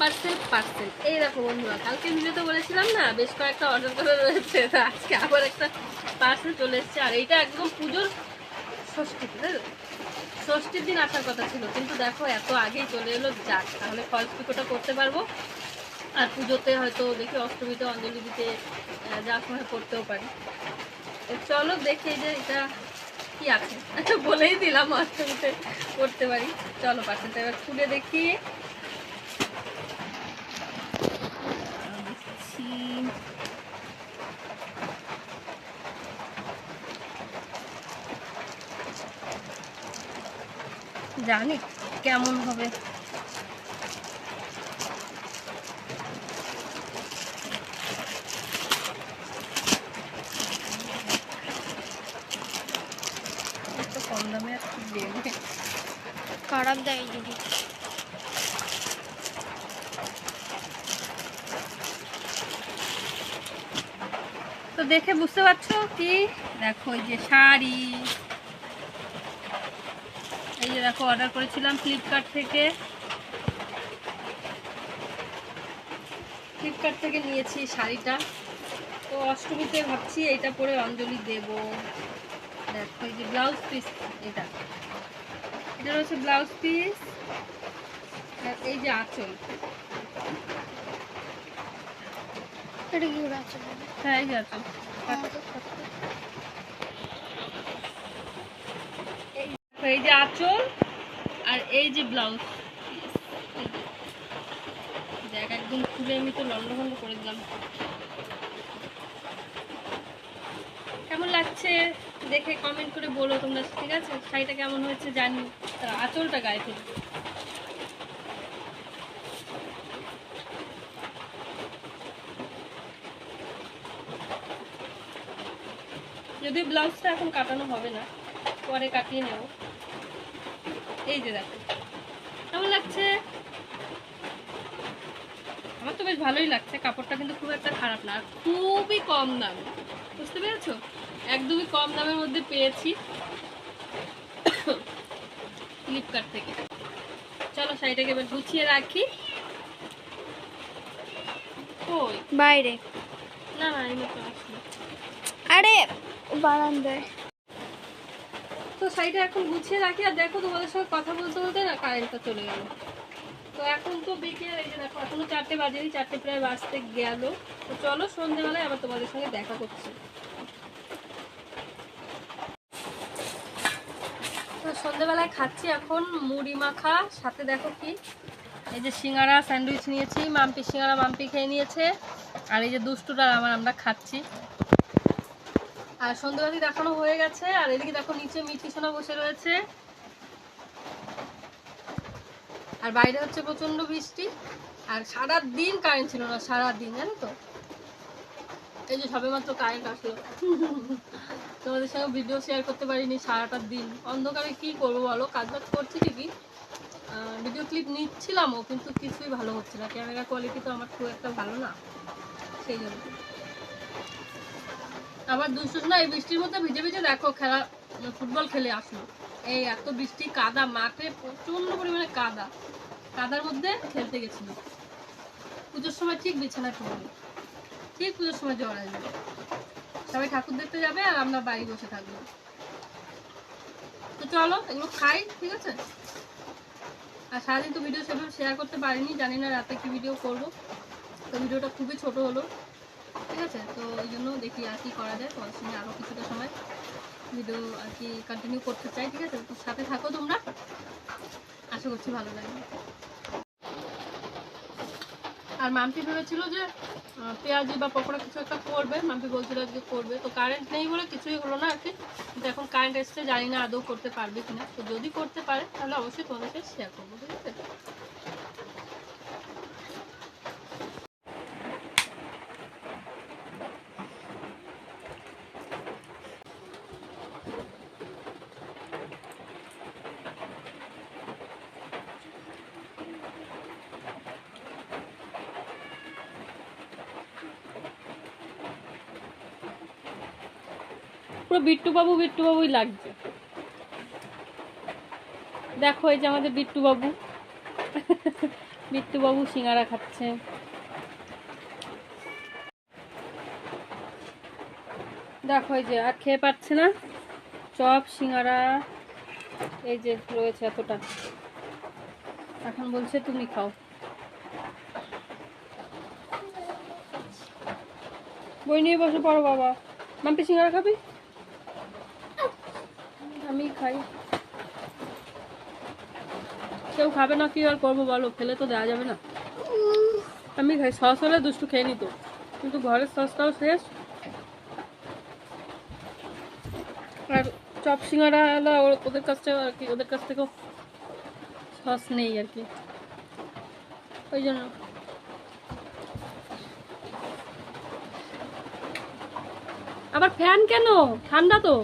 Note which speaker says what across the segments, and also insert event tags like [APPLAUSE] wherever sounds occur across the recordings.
Speaker 1: Parcel parcel এই দেখো বন্ধুরা, কালকে ভিডিওতে বলেছিলাম না, বেশ কয়েকটা অর্ডার করে রয়েছে আজকে আবার একটা পার্সেল চলে এসেছে। আর এইটা একদম পুজোর ষষ্ঠীতে তাই ষষ্ঠীর দিন আসার কথা ছিল, কিন্তু দেখো এত আগেই চলে এলো, যাক, তাহলে ফলস পিকোটা করতে পারব। আর পুজোতে হয়তো দেখি অষ্টমীতে অঞ্জলি দিতে যাওয়ার সময় করতেও পারি। চলো দেখি যে এটা কি আছে। [LAUGHS] বলেই দিলাম অষ্টমীতে করতে পারি। চলো পার্সেলটা এবার খুলে দেখি। জানি কেমন হবে। কম দামে আর
Speaker 2: খারাপ দেয় দিদি
Speaker 1: দেখে বুঝতে পারছ কি? দেখো এই যে শাড়ি। এই যে দেখো অর্ডার করেছিলাম ফ্লিপকার্ট থেকে। ফ্লিপকার্ট থেকে নিয়েছি শাড়িটা। তো অষ্টমীতে ভাবছি এইটা পরে অঞ্জলি দেব। দেখো এই যে ব্লাউজ পিস এটা। এটা রয়েছে ব্লাউজ পিস এই যে আঁচল।
Speaker 2: এটা কি করে
Speaker 1: হ্যাঁ এই যে আঁচল এই যে আঁচল আর এই যে ব্লাউজ। দেখ একদম খুলে আমি তো লন্ডভন্ড করে দিলাম। কেমন লাগছে? দেখে কমেন্ট করে বলো তোমরা ঠিক আছে? শাড়িটা কেমন হয়েছে জানি। তা আঁচলটা গায়ে ফেলবে যদিও ব্লাউজটা এখন কাটানো হবে না পরে কাটিয়ে নেব। এই যে দেখো কেমন লাগছে? আমার তো বেশ ভালোই লাগছে কাপড়টা কিন্তু খুব একটা খারাপ না আর খুবই কম দাম বুঝতে পেরেছ? একদমই কম দামের মধ্যে পেয়েছি ফ্লিপকার্ট থেকে। চলো শাড়িটাকে এবার গুছিয়ে রাখি।
Speaker 2: বাইরে।
Speaker 1: না না
Speaker 2: আরে বারান্দায়।
Speaker 1: তো শাড়িটা এখন গুছিয়ে রাখি, আর দেখো তোমাদের সঙ্গে কথা বলতে বলতে না কারেন্টটা চলে গেল। তো এখন তো বিকেল, এই যে দেখো, এখনও চারটে বাজেনি, চারটে প্রায় বাজতে গেল। তো চলো সন্ধ্যেবেলায় আবার তোমাদের সঙ্গে দেখা করছি। তো সন্ধ্যেবেলায় খাচ্ছি এখন মুড়ি মাখা, সাথে দেখো কি, এই যে সিঙ্গারা স্যান্ডউইচ নিয়েছি, মাম্পি সিঙ্গারা মাম্পি খেয়ে নিয়েছে, আর এই যে দুষ্টুটা আমার আমরা খাচ্ছি। আর সন্ধ্যাবাতি দেখানো হয়ে গেছে, আর এদিকে দেখো নিচে মিঠি সোনা বসে রয়েছে। আর বাইরে হচ্ছে প্রচণ্ড বৃষ্টি, আর সারা দিন কারেন্ট ছিল না সারা দিন জানো তো? এই যে সবে মাত্র কারেন্ট আসলো। তোমাদের সঙ্গে ভিডিও শেয়ার করতে পারিনি সারাটা দিন। অন্ধকারে কি করব বলো? কাজ বাজ করছি ঠিকই। ভিডিও ক্লিপ নিচ্ছিলামও, কিন্তু কিছুই ভালো হচ্ছে না। ক্যামেরা কোয়ালিটি তো আমার খুব একটা ভালো না, সেই জন্য। আবার দুশো না, এই বৃষ্টির মধ্যে ভিজে ভিজে দেখো খেলা, ফুটবল খেলে আসলো। এই এত বৃষ্টি, কাদা, মাঠে প্রচণ্ড পরিমাণে কাদা। কাদার মধ্যে খেলতে গেছিল। পুজোর সময় ঠিক বিছানায় পড়বে ঠিক পুজোর সময় জ্বর আসবে। সবাই ঠাকুর দেখতে যাবে আর আমরা বাড়ি বসে থাকব। তো চলো, এগুলো খাই, ঠিক আছে? আর সারাদিন তো ভিডিও সেভাবে শেয়ার করতে পারিনি, জানি না রাতে কি ভিডিও করব। তো ভিডিওটা খুবই ছোট হলো। ঠিক আছে? তো ওই জন্য দেখি আর কি করা যায়। তোমার সঙ্গে আরও কিছুটা সময় ভিডিও আর কি কন্টিনিউ করতে চাই, ঠিক আছে? তো সাথে থাকো তোমরা। আশা করছি ভালো লাগবে। আর মাম্পি ভেবেছিল যে পেঁয়াজি বা পকোড়া কিছু একটা করবে। মাম্পি বলছিল আজকে করবে। তো কারেন্ট নেই বলে কিছুই হলো না আর কি। কিন্তু এখন কারেন্ট এসছে, জানি না আদৌ করতে পারবে কিনা। তো যদি করতে পারে, তাহলে অবশ্যই তোমাদেরকে শেয়ার করব, ঠিক আছে? পুরো বিট্টু বাবু বিট্টু বাবুই লাগছে। দেখো এই যে আমাদের বিট্টু বাবু বিট্টু বাবু সিঙ্গারা খাচ্ছে। দেখো এই যে আর খেয়ে পাচ্ছে না। চপ, সিঙ্গারা, এই যে রয়েছে এতটা। এখন বলছে, তুমি খাও। বই নিয়ে বসে পড়ো বাবা। মাম্পি সিঙ্গারা খাবি? আমি খাই। কেউ খাবে না, কি আর করব বলো? ফেলে তো দেওয়া যাবে না। আমি খাই, সস হলে দুষ্টু খেয়ে নিত। কিন্তু ঘরের সসটাও শেষ আর চপ সিঙ্গারা হলো ওদের কাছ থেকে আর কি, ওদের কাছ থেকেও সস নেই আর কি। ওই জন্য। আবার ফ্যান কেন? ঠান্ডা তো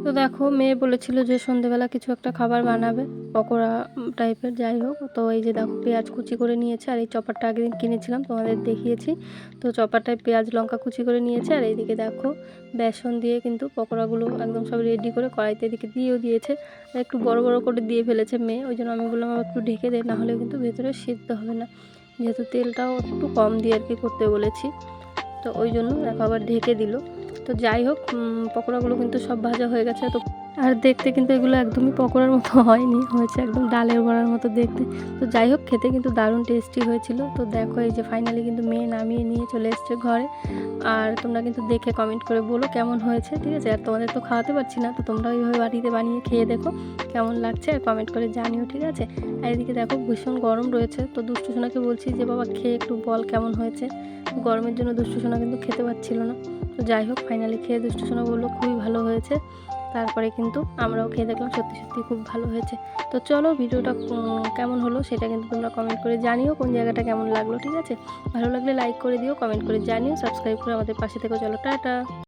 Speaker 1: তো দেখো, মেয়ে বলেছিল যে সন্ধেবেলা কিছু একটা খাবার বানাবে, পকোড়া টাইপের, যাই হোক। তো এই যে দেখো, পেঁয়াজ কুচি করে নিয়েছে, আর এই চপারটা আগের দিন কিনেছিলাম, তোমাদের দেখিয়েছি। তো চপারটায় পেঁয়াজ, লঙ্কা কুচি করে নিয়েছে, আর এইদিকে দেখো, বেসন দিয়ে কিন্তু পকোড়াগুলো একদম সব রেডি করে কড়াইতে এদিকে দিয়েও দিয়েছে। আর একটু বড় বড় করে দিয়ে ফেলেছে মেয়ে, ওই জন্য আমি বললাম আমার একটু ঢেকে দে না হলে কিন্তু ভেতরে সিদ্ধ হবে না। যেহেতু তেলটাও একটু কম দিয়ে আর কি করতে বলেছি। তো ওই জন্য দেখো আবার ঢেকে দিল। তো যাই হোক পকোড়াগুলো কিন্তু সব ভাজা হয়ে গেছে তো আর দেখতে কিন্তু এগুলো একদমই পকোড়ার মতো [LAUGHS] হয়নি, হয়েছে একদম ডালের বড়ার মতো দেখতে। তো যাই হোক, খেতে কিন্তু দারুণ টেস্টি হয়েছিল। তো দেখো, এই যে ফাইনালি কিন্তু মেয়ে নামিয়ে নিয়ে চলে এসছে ঘরে। আর তোমরা কিন্তু দেখে কমেন্ট করে বলো কেমন হয়েছে, ঠিক আছে? আর তোমাদের তো খাওয়াতে পারছি না, তো তোমরা ওইভাবে বাড়িতে বানিয়ে খেয়ে দেখো কেমন লাগছে আর কমেন্ট করে জানিও, ঠিক আছে? আর এদিকে দেখো, ভীষণ গরম রয়েছে। তো দুষ্টু সোনাকে বলছি যে, বাবা, খেয়ে একটু বল কেমন হয়েছে? গরমের জন্য দুষ্টু সোনা কিন্তু খেতে পারছিল না। তো যাই হোক ফাইনালি খেয়ে দুষ্টু সোনা বলল, খুবই ভালো হয়েছে। তারপরে কিন্তু আমরাও খেয়ে দেখলাম সত্যি সত্যি খুব ভালো হয়েছে। তো চলো ভিডিওটা কেমন হলো সেটা কিন্তু তোমরা কমেন্ট করে জানিও কোন জায়গাটা কেমন লাগল, ঠিক আছে? ভালো লাগলে লাইক করে দিও কমেন্ট করে জানিও সাবস্ক্রাইব করে আমাদের পাশে থেকে চলো, টাটা!